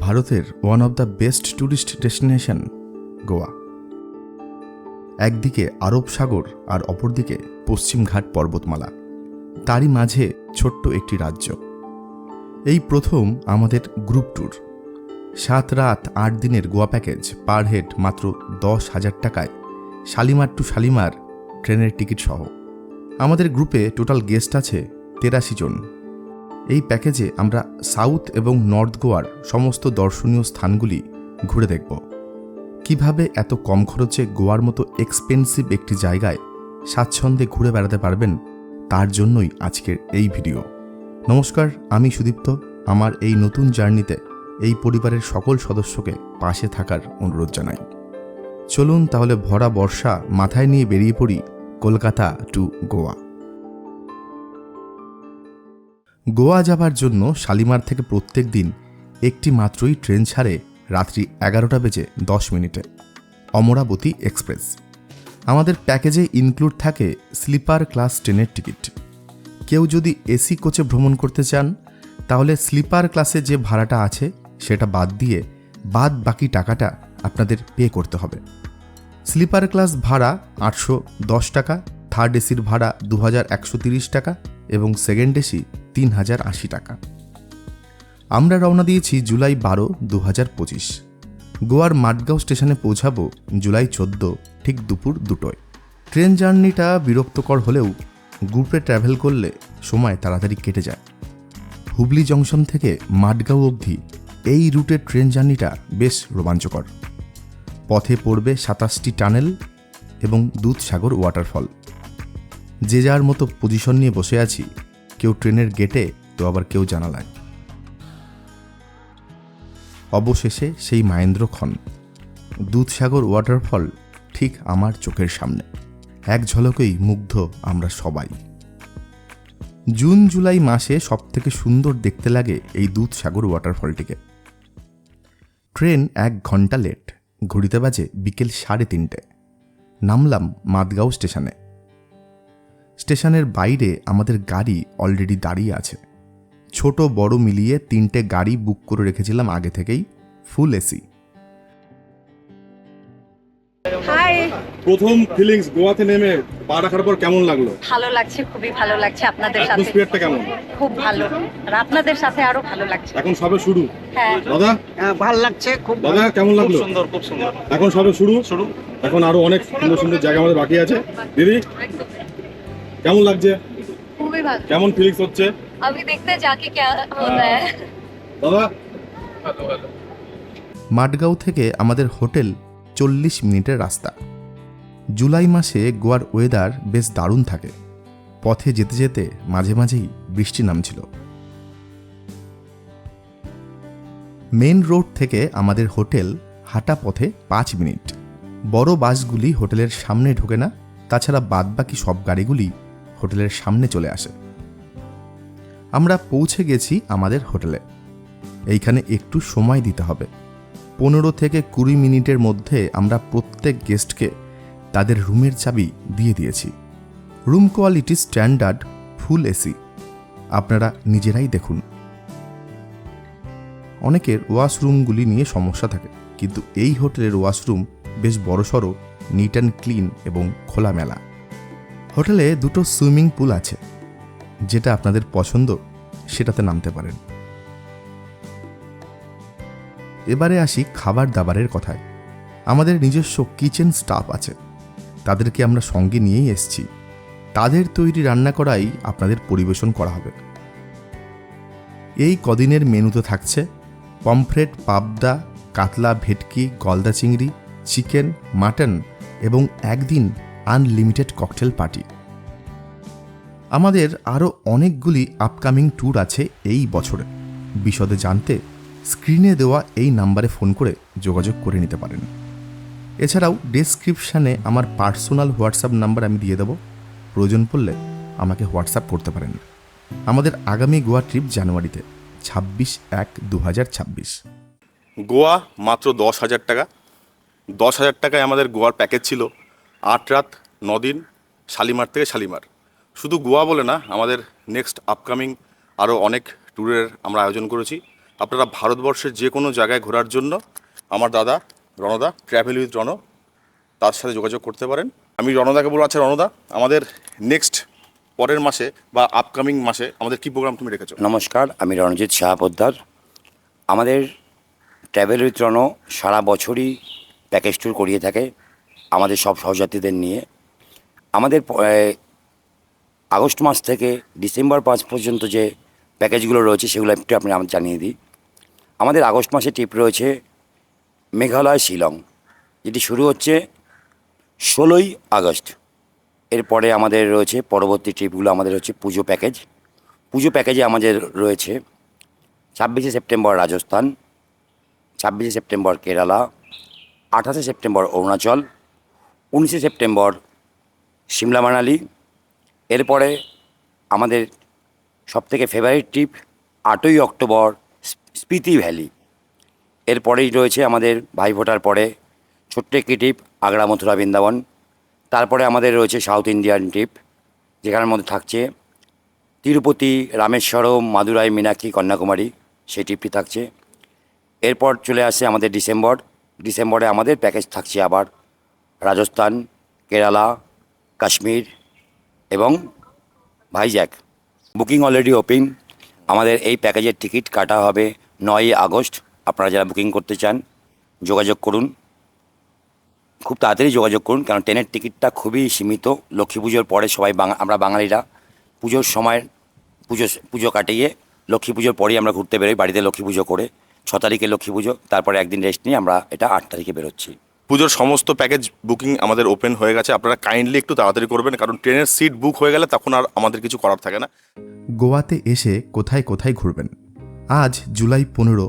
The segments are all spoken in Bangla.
ভারতের one of the best tourist destination Goa. একদিকে আরব সাগর আর অপরদিকে পশ্চিমঘাট পর্বতমালা। তারই মাঝে ছোট্ট একটি রাজ্য। এই প্রথম আমাদের গ্রুপ ট্যুর সাত রাত আট দিনের গোয়া প্যাকেজ পার হেড মাত্র দশ হাজার টাকায় শালিমার টু শালিমার ট্রেনের টিকিট সহ। আমাদের গ্রুপে টোটাল গেস্ট আছে তেরাশি জন। এই প্যাকেজে আমরা সাউথ এবং নর্থ গোয়ার সমস্ত দর্শনীয় স্থানগুলি ঘুরে দেখব। কীভাবে এত কম খরচে গোয়ার মতো এক্সপেন্সিভ একটি জায়গায় স্বাচ্ছন্দ্যে ঘুরে বেড়াতে পারবেন, তার জন্যই আজকের এই ভিডিও নমস্কার, আমি সুদীপ্ত। আমার এই নতুন জার্নিতে এই পরিবারের সকল সদস্যকে পাশে থাকার অনুরোধ জানাই। চলুন তাহলে ভরা বর্ষা মাথায় নিয়ে বেরিয়ে পড়ি কলকাতা টু গোয়া। গোয়া যাবার জন্য শালিমার থেকে প্রত্যেক দিন একটি মাত্রই ট্রেন ছাড়ে রাত্রি এগারোটা বেজে দশ মিনিটে, অমরাবতী এক্সপ্রেস। আমাদের প্যাকেজে ইনক্লুড থাকে স্লিপার ক্লাস ট্রেনের টিকিট। কেউ যদি এসি কোচে ভ্রমণ করতে চান, তাহলে স্লিপার ক্লাসে যে ভাড়াটা আছে, সেটা বাদ দিয়ে বাদ বাকি টাকাটা আপনাদের পে করতে হবে। স্লিপার ক্লাস ভাড়া আটশো দশ টাকা থার্ড এসির ভাড়া দু টাকা এবং সেকেন্ড এসি তিন হাজার আশি টাকা। আমরা রওনা দিয়েছি জুলাই বারো দু হাজার পঁচিশ। গোয়ার মাডগাঁও স্টেশনে পৌঁছাবো জুলাই চোদ্দ, ঠিক দুপুর দুটোয়। ট্রেন জার্নিটা বিরক্তকর হলেও গ্রুপে ট্র্যাভেল করলে সময় তাড়াতাড়ি কেটে যায়। হুগলি জংশন থেকে মাডগাঁও অবধি এই রুটের ট্রেন জার্নিটা বেশ রোমাঞ্চকর। পথে পড়বে সাতাশটি টানেল এবং দুধসাগর ওয়াটারফল। যে যার মতো পজিশন নিয়ে বসে আছি, কেউ ট্রেনের গেটে তো আবার কেউ জানালায়। অবশেষে সেই মাহেন্দ্র খন দুধসাগর ওয়াটারফল ঠিক আমার চোখের সামনে। এক ঝলকেই মুগ্ধ আমরা সবাই। জুন, জুলাই মাসে সবথেকে সুন্দর দেখতে লাগে এই দুধসাগর ওয়াটারফলটিকে ট্রেন এক ঘণ্টা লেট ঘড়িতে বাজে বিকেল সাড়ে তিনটে। নামলাম মাদগাঁও স্টেশনে। স্টেশনের বাইরে আমাদের গাড়ি অলরেডি দাঁড়িয়ে আছে। ছোট বড় মিলিয়ে তিনটে গাড়ি বুক করে রেখেছিলাম আগে থেকেই ফুল এসি হাই প্রথম ফিলিংস গোয়াতে নেমে পা রাখার পর কেমন লাগল? ভালো লাগছে খুবই ভালো লাগছে। আপনাদের সাথে অ্যাটমসফিয়ারটা কেমন? খুব ভালো। আর আপনাদের সাথে আরও ভালো লাগছে। এখন সবে শুরু। হ্যাঁ। দাদা? হ্যাঁ, ভালো লাগছে খুব দাদা কেমন খুব লাগল সুন্দর খুব সুন্দর। এখন সবে শুরু? শুরু। এখন আরও অনেক সুন্দর সুন্দর জায়গা আমাদের বাকি আছে। দিদি? কেমন লাগছে? খুবই ভালো। কেমন ফিলিংস হচ্ছে? আমি দেখতে যাকে কে হতা হ্যায় মাটগাঁও থেকে আমাদের হোটেল চল্লিশ মিনিটের রাস্তা। জুলাই মাসে গোয়ার ওয়েদার বেশ দারুণ থাকে। পথে যেতে যেতে মাঝে মাঝেই বৃষ্টি নামছিল। মেন রোড থেকে আমাদের হোটেল হাঁটা পথে পাঁচ মিনিট। বড় বাসগুলি হোটেলের সামনে ঢোকে না তাছাড়া বাদবাকি সব গাড়িগুলি হোটেলের সামনে চলে আসে। আমরা পৌঁছে গেছি আমাদের হোটেলে। এইখানে একটু সময় দিতে হবে। পনেরো থেকে কুড়ি মিনিটের মধ্যে আমরা প্রত্যেক গেস্টকে তাদের রুমের চাবি দিয়ে দিয়েছি। Room quality standard, full AC. আপনারা নিজেরাই দেখুন। অনেকের ওয়াশরুমগুলি নিয়ে সমস্যা থাকে, কিন্তু এই হোটেলের ওয়াশরুম বেশ বড়সড় নিট অ্যান্ড ক্লিন এবং খোলামেলা। হোটেলে দুটো সুইমিং পুল আছে। যেটা আপনাদের পছন্দ, সেটাতে নামতে পারেন। এবারে আসি খাবার দাবারের কথায়। আমাদের নিজস্ব কিচেন স্টাফ আছে। তাদেরকে আমরা সঙ্গে নিয়েই এসছি। তাদের তৈরি রান্না করাই আপনাদের পরিবেশন করা হবে। এই কদিনের মেনুতে থাকছে পমফ্রেট, পাবদা, কাতলা ভেটকি, গলদা চিংড়ি, চিকেন, মাটন এবং একদিন আনলিমিটেড ককটেল পার্টি। আমাদের আরও অনেকগুলি আপকামিং ট্যুর আছে এই বছরে। বিশদে জানতে স্ক্রিনে দেওয়া এই নাম্বারে ফোন করে যোগাযোগ করে নিতে পারেন। এছাড়াও ডেসক্রিপশানে আমার পার্সোনাল হোয়াটসঅ্যাপ নাম্বার আমি দিয়ে দেবো। প্রয়োজন পড়লে আমাকে হোয়াটসঅ্যাপ করতে পারেন। আমাদের আগামী গোয়া ট্রিপ জানুয়ারিতে, ছাব্বিশ এক দু হাজার ছাব্বিশ। গোয়া মাত্র দশ হাজার টাকা। দশ হাজার টাকায় আমাদের গোয়ার প্যাকেজ ছিল। আট রাত দিন, শালিমার থেকে শালিমার। শুধু গোয়া বলে না, আমাদের নেক্সট আপকামিং আরও অনেক ট্যুরের আমরা আয়োজন করেছি। আপনারা ভারতবর্ষের যে কোনো জায়গায় ঘোরার জন্য আমার দাদা রণদা ট্র্যাভেল উইথ রণ, তার সাথে যোগাযোগ করতে পারেন। আমি রণদাকে বলব আচ্ছা রণদা, আমাদের নেক্সট পরের মাসে বা আপকামিং মাসে আমাদের কী প্রোগ্রাম তুমি রেখেছো? নমস্কার, আমি রণজিৎ শাহ পোদ্দার। আমাদের ট্র্যাভেল উইথ রণ সারা বছরই প্যাকেজ ট্যুর করিয়ে থাকে। আমাদের সব সহযাত্রীদের নিয়ে। আমাদের আগস্ট মাস থেকে ডিসেম্বর পাঁচ পর্যন্ত যে প্যাকেজগুলো রয়েছে, সেগুলো একটু আপনি আমাকে জানিয়ে দিই। আমাদের আগস্ট মাসে ট্রিপ রয়েছে মেঘালয় শিলং, যেটি শুরু হচ্ছে ষোলোই আগস্ট। এরপরে আমাদের রয়েছে পরবর্তী ট্রিপগুলো, আমাদের হচ্ছে পুজো প্যাকেজ। পুজো প্যাকেজে আমাদের রয়েছে ছাব্বিশে সেপ্টেম্বর রাজস্থান, ছাব্বিশে সেপ্টেম্বর কেরালা, আঠাশে সেপ্টেম্বর অরুণাচল উনিশে সেপ্টেম্বর সিমলা মানালি। এরপরে আমাদের সবথেকে ফেভারিট ট্রিপ আটই অক্টোবর স্পিতি ভ্যালি। এরপরেই রয়েছে আমাদের ভাইফোঁটার পরে ছোট্ট একটি ট্রিপ আগ্রা মথুরা বৃন্দাবন। তারপরে আমাদের রয়েছে সাউথ ইন্ডিয়ান ট্রিপ যেখানের মধ্যে থাকছে তিরুপতি, রামেশ্বরম, মাদুরাই, মীনাক্ষী, কন্যাকুমারী, সেই ট্রিপটি থাকছে। এরপর চলে আসে আমাদের ডিসেম্বর। ডিসেম্বরে আমাদের প্যাকেজ থাকছে আবার রাজস্থান, কেরালা, কাশ্মীর এবং ভাইজ্যাক। Booking already open. আমাদের এই প্যাকেজের টিকিট কাটা হবে নয়ই আগস্ট। আপনারা যারা বুকিং করতে চান, যোগাযোগ করুন। খুব তাড়াতাড়ি যোগাযোগ করুন কারণ ট্রেনের টিকিটটা খুবই সীমিত। লক্ষ্মী পুজোর পরে সবাই আমরা বাঙালিরা পুজোর সময় পুজো পুজো কাটিয়ে লক্ষ্মী পুজোর পরেই আমরা ঘুরতে বেরোই বাড়িতে লক্ষ্মী পুজো করে। ছ তারিখে লক্ষ্মী পুজো, তারপরে একদিন রেস্ট নিয়ে আমরা এটা আট তারিখে বেরোচ্ছি। পুজোর সমস্ত প্যাকেজ বুকিং আমাদের ওপেন হয়ে গেছে। আপনারা কাইন্ডলি একটু তাড়াতাড়ি করবেন, কারণ ট্রেনের সিট বুক হয়ে গেলে তখন আর আমাদের কিছু করার থাকে না। গোয়াতে এসে কোথায় কোথায় ঘুরবেন? আজ জুলাই পনেরো,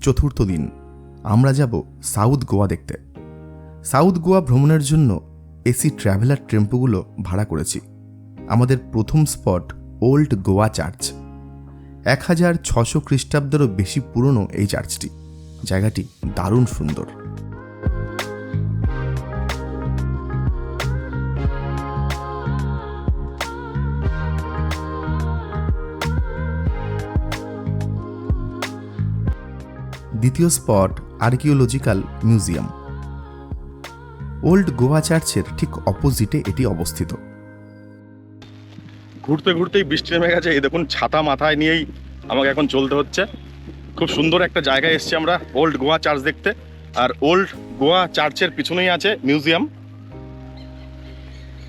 চতুর্থ দিন। আমরা যাব সাউথ গোয়া দেখতে। সাউথ গোয়া ভ্রমণের জন্য এসি ট্রাভেলার টেম্পোগুলো ভাড়া করেছি। আমাদের প্রথম স্পট ওল্ড গোয়া চার্চ এক হাজার ছশো খ্রিস্টাব্দেরও বেশি পুরনো এই চার্চটি জায়গাটি দারুণ সুন্দর। দ্বিতীয় spot archaeological museum. Old Goa চার্চের ঠিক অপোজিটে এটি অবস্থিত। ঘুরতে ঘুরতেই বৃষ্টি নেমে গেছে। এই দেখুন, ছাতা মাথায় নিয়েই আমাকে এখন চলতে হচ্ছে। খুব সুন্দর একটা জায়গায় এসেছি আমরা, ওল্ড গোয়া চার্চ দেখতে। আর ওল্ড গোয়া চার্চের পিছনেই আছে মিউজিয়াম।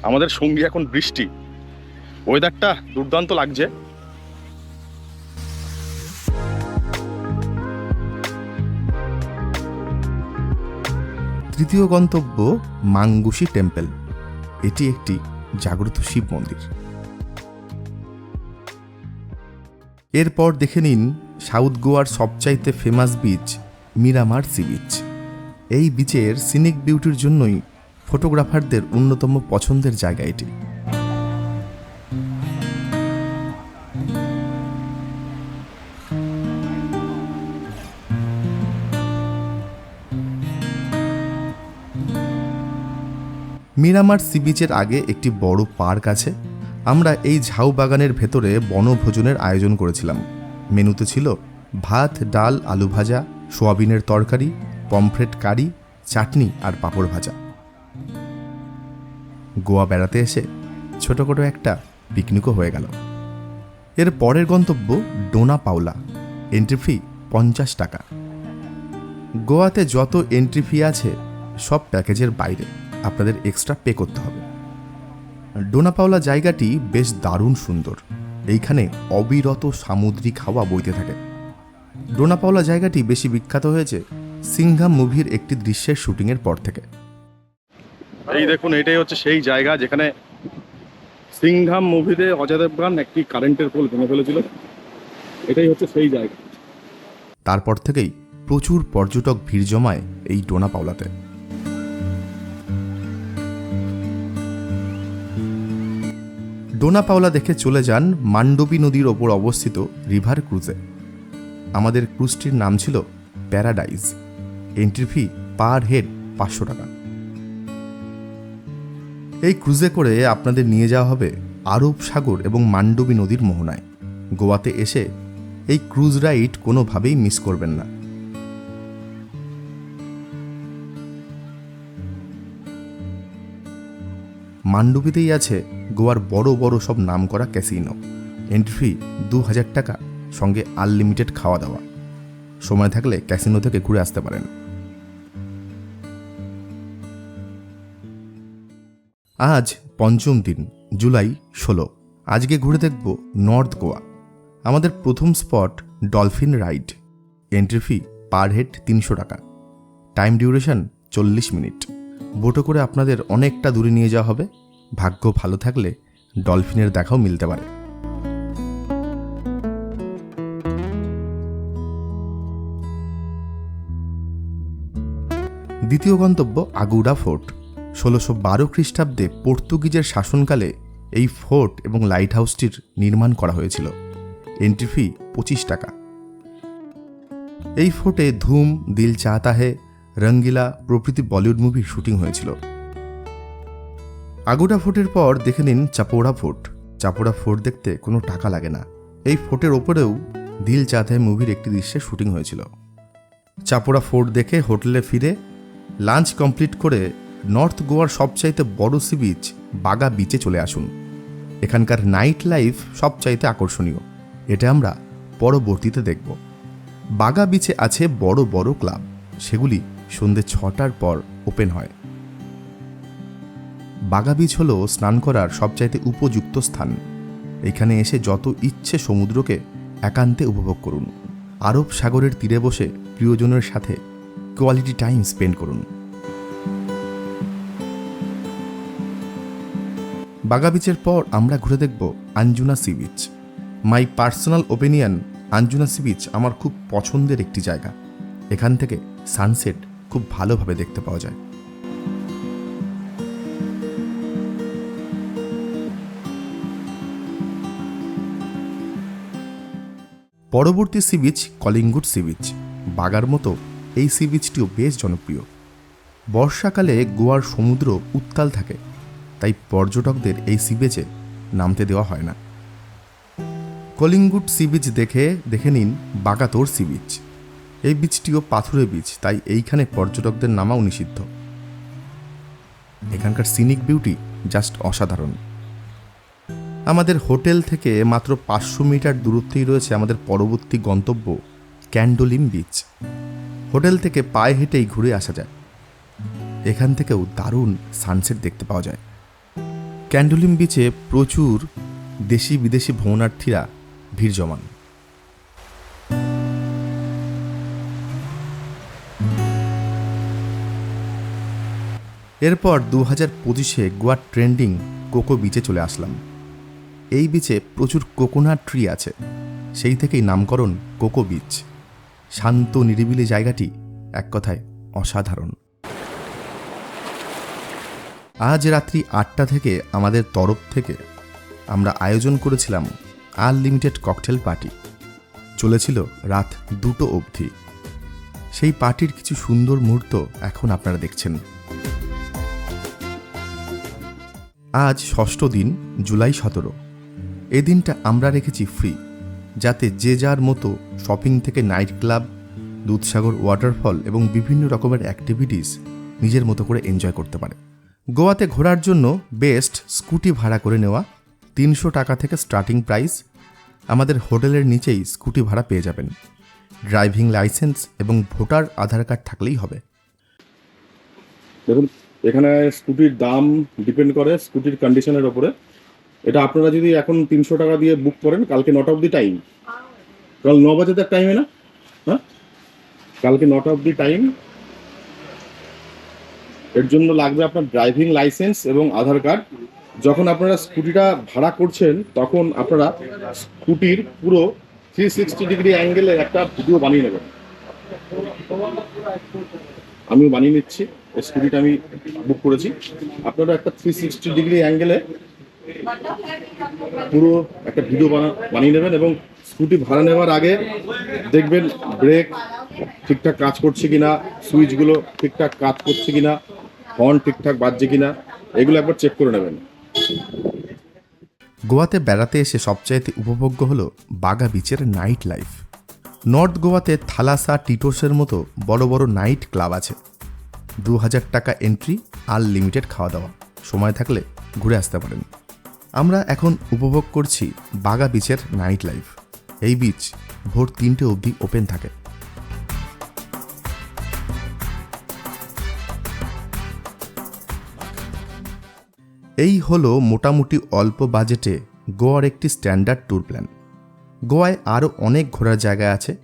আমাদের সঙ্গী এখন বৃষ্টি। ওয়েদারটা দুর্দান্ত লাগছে। তৃতীয় গন্তব্য মাঙ্গুসি টেম্পল। এটি একটি জাগ্রত শিব মন্দির। এরপর দেখে নিন সাউথ গোয়ার সবচাইতে famous beach Miramar sea beach এই বিচের সিনিক বিউটির জন্যই ফটোগ্রাফারদের অন্যতম পছন্দের জায়গা এটি। মিরামার সি বিচের আগে একটি বড় পার্ক আছে। আমরা এই ঝাউ বাগানের ভেতরে বনভোজনের আয়োজন করেছিলাম। মেনুতে ছিল ভাত, ডাল, আলু ভাজা, সোয়াবিনের তরকারি, পমফ্রেট কারি, চাটনি আর পাঁপড় ভাজা। গোয়া বেড়াতে এসে ছোটখাটো একটা পিকনিকও হয়ে গেল। এর পরের গন্তব্য ডোনা পাওলা। এন্ট্রি ফি পঞ্চাশ টাকা। গোয়াতে যত এন্ট্রি ফি আছে, সব প্যাকেজের বাইরে। আপনাদের এক্সট্রা পে করতে হবে। ডোনাপাওলা জায়গাটি বেশ দারুণ সুন্দর। এইখানে অবিরত সামুদ্রিক হাওয়া বইতে থাকে। ডোনাপাওলা জায়গাটি বেশি বিখ্যাত হয়েছে সিংহাম মুভির একটি দৃশ্যের শুটিংয়ের পর থেকে। এই দেখুন এটাই হচ্ছে সেই জায়গা যেখানে সিংহাম মুভিতে অজয় দেবগান একটি কারেন্টের পোল ভেঙে ফেলেছিল। এটাই হচ্ছে সেই জায়গা। তারপর থেকেই প্রচুর পর্যটক ভিড় জমায় এই ডোনাপাওলাতে। ডোনাপাওলা দেখে চলে যান মান্ডবী নদীর ওপর অবস্থিত রিভার ক্রুজে। আমাদের ক্রুজটির নাম ছিল Paradise. Entry fee per head পাঁচশো টাকা। এই ক্রুজে করে আপনাদের নিয়ে যাওয়া হবে আরব সাগর এবং মান্ডবী নদীর মোহনায়। গোয়াতে এসে এই ক্রুজ রাইড কোনোভাবেই মিস করবেন না। মান্ডুবিতেই আছে গোয়ার বড় বড় সব নামকরা ক্যাসিনো। এন্ট্রি ফি দু হাজার টাকা, সঙ্গে আনলিমিটেড খাওয়া দাওয়া। সময় থাকলে ক্যাসিনো থেকে ঘুরে আসতে পারেন। আজ পঞ্চম দিন, জুলাই ষোলো। আজকে ঘুরে দেখব নর্থ গোয়া। আমাদের প্রথম spot dolphin ride. Entry fee per head তিনশো টাকা। টাইম ডিউরেশন চল্লিশ মিনিট। বোটো করে আপনাদের অনেকটা দূরে নিয়ে যাওয়া হবে। ভাগ্য ভালো থাকলে ডলফিনের দেখাও মিলতে পারে। দ্বিতীয় গন্তব্য আগুডা ফোর্ট। ষোলোশো বারো খ্রিস্টাব্দে পর্তুগিজের শাসনকালে এই ফোর্ট এবং লাইট হাউসটির নির্মাণ করা হয়েছিল। এন্ট্রি ফি পঁচিশ টাকা। এই ফোর্টে ধুম দিল চাহতা হে রঙ্গিলা প্রভৃতি বলিউড মুভির শুটিং হয়েছিল। আগুডা ফোর্টের পর দেখে নিন চাপোড়া ফোর্ট চাপোড়া ফোর্ট দেখতে কোনো টাকা লাগে না। এই ফোর্টের ওপরেও দিল হে মুভির একটি দৃশ্যে শুটিং হয়েছিল। চাপোড়া ফোর্ট দেখে হোটেলে ফিরে, লাঞ্চ কমপ্লিট করে নর্থ গোয়ার সবচাইতে বড় সি বিচ, বাগা বিচে চলে আসুন। এখানকার নাইট লাইফ সবচাইতে আকর্ষণীয়। এটা আমরা পরবর্তীতে দেখব। বাগা বিচে আছে বড় বড় ক্লাব। সেগুলি সন্ধে ছটার পর ওপেন হয়। বাগা বিচ হল স্নান করার সবচাইতে উপযুক্ত স্থান। এখানে এসে যত ইচ্ছে সমুদ্রকে একান্তে উপভোগ করুন। আরব সাগরের তীরে বসে প্রিয়জনের সাথে কোয়ালিটি টাইম স্পেন্ড করুন। বাগা বিচের পর আমরা ঘুরে দেখব Anjuna sea beach. My personal opinion, Anjuna sea beach আমার খুব পছন্দের একটি জায়গা। এখান থেকে সানসেট খুব ভালোভাবে দেখতে পাওয়া যায়। পরবর্তী sea beach Calangute sea beach বাগার মতো এই সি বিচটিও বেশ জনপ্রিয়। বর্ষাকালে গোয়ার সমুদ্র উত্তাল থাকে, তাই পর্যটকদের এই সি বিচে নামতে দেওয়া হয় না। কলিঙ্গুড সি বিচ দেখে দেখে নিন বাগাতোর সি বিচ এই বিচটিও পাথুরে বিচ তাই এইখানে পর্যটকদের নামাও নিষিদ্ধ। এখানকার সিনিক বিউটি জাস্ট অসাধারণ। আমাদের হোটেল থেকে মাত্র পাঁচশো মিটার দূরত্বেই রয়েছে আমাদের পরবর্তী গন্তব্য ক্যান্ডোলিম বিচ হোটেল থেকে পায়ে হেঁটেই ঘুরে আসা যায়। এখান থেকেও দারুণ সানসেট দেখতে পাওয়া যায়। ক্যান্ডোলিম বিচে প্রচুর দেশি বিদেশি ভ্রমণার্থীরা ভিড় জমান। এরপর দু হাজার পঁচিশে গোয়ার ট্রেন্ডিং কোকো বিচে চলে আসলাম। এই বিচে প্রচুর কোকোনাট ট্রি আছে। সেই থেকেই নামকরণ কোকো বিচ শান্ত, নিরিবিলি জায়গাটি এক কথায় অসাধারণ। আজ রাত্রি আটটা থেকে আমাদের তরফ থেকে আমরা আয়োজন করেছিলাম আনলিমিটেড ককটেল পার্টি চলেছিল রাত দুটো অবধি। সেই পার্টির কিছু সুন্দর মুহূর্ত এখন আপনারা দেখছেন। আজ ষষ্ঠ দিন, জুলাই সতেরো। এ দিনটা আমরা রেখেছি ফ্রি যাতে যে যার মতো শপিং থেকে নাইট ক্লাব দুধসাগর ওয়াটারফল এবং বিভিন্ন রকমের অ্যাক্টিভিটিস নিজের মতো করে এনজয় করতে পারে। গোয়াতে ঘোরার জন্য বেস্ট স্কুটি ভাড়া করে নেওয়া তিনশো টাকা থেকে স্টার্টিং প্রাইস আমাদের হোটেলের নিচেই স্কুটি ভাড়া পেয়ে যাবেন। ড্রাইভিং লাইসেন্স এবং ভোটার আধার কার্ড থাকলেই হবে। দেখুন এখানে স্কুটির দাম ডিপেন্ড করে, স্কুটির কন্ডিশনের ওপরে এটা আপনারা যদি এখন তিনশো টাকা দিয়ে বুক করেন, কালকে নটা অবধি টাইম কাল ন বাজে তার টাইমে না? হ্যাঁ? কালকে নটা অবধি টাইম এর জন্য লাগবে আপনার ড্রাইভিং লাইসেন্স এবং আধার কার্ড যখন আপনারা স্কুটিটা ভাড়া করছেন, তখন আপনারা স্কুটির পুরো থ্রি সিক্সটি ডিগ্রি অ্যাঙ্গেলে একটা ভিডিও বানিয়ে নেবেন। আমিও বানিয়ে নিচ্ছি। স্কুটিটা আমি বুক করেছি। আপনারা একটা থ্রি সিক্সটি ডিগ্রি অ্যাঙ্গেলে পুরো একটা ভিডিও বানা, বানিয়ে নেবেন এবং স্কুটি ভাড়া নেওয়ার আগে দেখবেন ব্রেক ঠিকঠাক কাজ করছে কিনা সুইচগুলো ঠিকঠাক কাজ করছে কিনা হর্ন ঠিকঠাক বাজছে কিনা, এগুলো একবার চেক করে নেবেন। গোয়াতে বেড়াতে এসে সবচাইতে উপভোগ্য হলো বাগা বিচের নাইট লাইফ নর্থ গোয়াতে থালাসা, টিটোসের মতো বড় বড় নাইট ক্লাব আছে। দু হাজার টাকা এন্ট্রি আর লিমিটেড খাওয়া দাওয়া। সময় থাকলে ঘুরে আসতে পারেন। আমরা এখন উপভোগ করছি বাগা বিচের নাইট লাইফ এই বিচ ভোর তিনটে অবধি ওপেন থাকে। এই হলো মোটামুটি অল্প বাজেটে গোয়ার একটি স্ট্যান্ডার্ড ট্যুর প্ল্যান গোয়ায় আরও অনেক ঘোরার জায়গা আছে।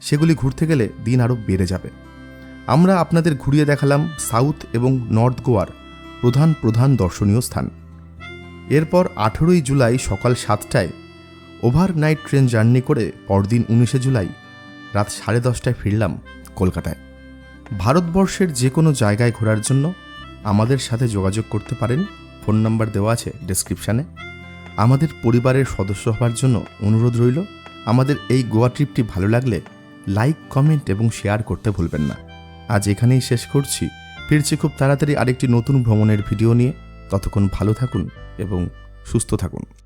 সেগুলি ঘুরতে গেলে দিন আরও বেড়ে যাবে। আমরা আপনাদের ঘুরিয়ে দেখালাম সাউথ এবং নর্থ গোয়ার প্রধান প্রধান দর্শনীয় স্থান। এরপর আঠেরোই জুলাই সকাল সাতটায় ওভারনাইট ট্রেন জার্নি করে পরদিন উনিশে জুলাই রাত সাড়ে দশটায় ফিরলাম কলকাতায়। ভারতবর্ষের যে কোনো জায়গায় ঘোরার জন্য আমাদের সাথে যোগাযোগ করতে পারেন। ফোন নাম্বার দেওয়া আছে ডেসক্রিপশানে আমাদের পরিবারের সদস্য হওয়ার জন্য অনুরোধ রইল। আমাদের এই গোয়া ট্রিপটি ভালো লাগলে লাইক কমেন্ট এবং শেয়ার করতে ভুলবেন না। আজ এখানেই শেষ করছি। ফিরছি খুব তাড়াতাড়ি আরেকটি নতুন ভ্রমণের ভিডিও নিয়ে। ততক্ষণ ভালো থাকুন এবং সুস্থ থাকুন।